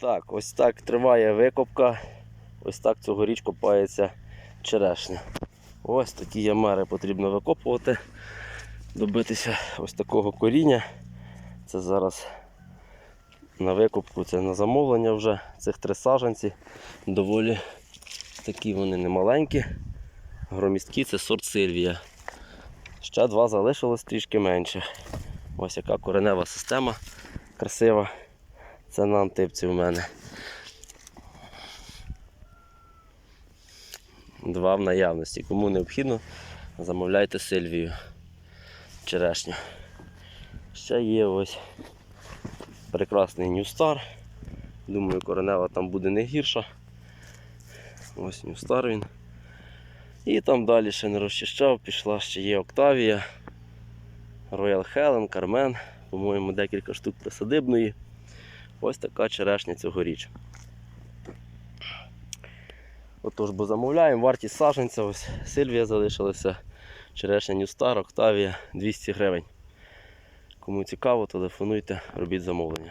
Так, ось так триває викопка. Ось так цьогоріч копається черешня. Ось такі ямари потрібно викопувати, добитися ось такого коріння. Це зараз на викопку, це на замовлення вже цих три саджанці. Доволі такі вони немаленькі. Громісткі це сорт Сильвія. Ще два залишилось трішки менше. Ось яка коренева система красива. Це на антипці в мене. Два в наявності. Кому необхідно, замовляйте Сильвію. Черешню. Ще є ось прекрасний New Star. Думаю, коренева там буде не гірша. Ось New Star він. І там далі ще не розчищав, пішла ще є Октавія, Royal Helen, Кармен, по-моєму, декілька штук присадибної. Ось така черешня цьогоріч. Отож, бо замовляємо, вартість саженця, ось Сильвія залишилася, черешня Star, Октавія 200 гривень. Кому цікаво, телефонуйте, робіть замовлення.